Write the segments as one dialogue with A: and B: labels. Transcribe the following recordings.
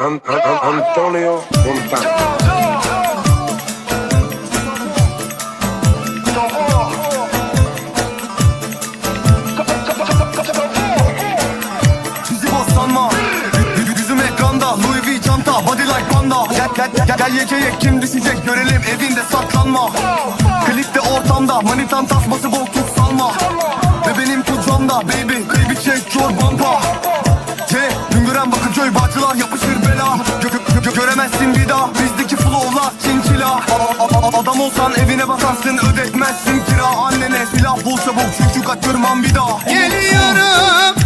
A: An- An- An- Antonio
B: panda. Gel gel gel, gel yekeye kim düşecek? Görelim evinde saklanma. Klipte ortamda manitan tasması bol tut salma. Ve benim kucağımda baby Baby çek C Bakırköy Bağcılar yapışır bela. Gö- gö- gö- Göremezsin bir daha. Bizdeki flowlar çinçila Adam olsan evine bakarsın ödetmezsin kira. Annene silah bul çabuk. Çünkü kaçırmam bir daha.
C: Geliyorum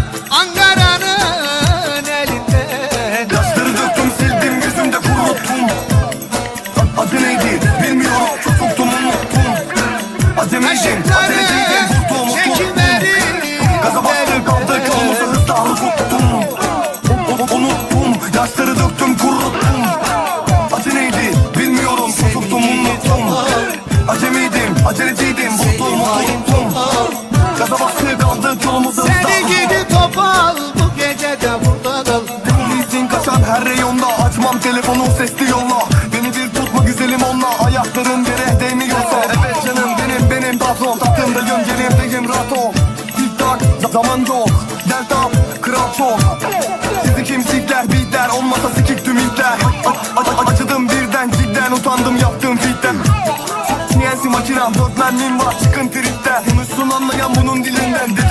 B: Aceleciydim vurdum unuttum Gaza bastı kaldı yolumuzu hızla
C: Seni gidi topal bu gece de burada kal
B: Polisin kaçan her reyonda. Açmam telefonu sesli yolla. Beni bir tutma güzelim onunla. Ayakların yere değmiyorsa. Evet canım benim benim patron. Taktığımdayım yerimdeyim rahat ol Tik tak zaman yok. Delta kral çok. Sizi kim sikler beatler Olmasa sikik Tiran dört mermim var çıkın tripten Konuşsun anlayan bunun dilinden.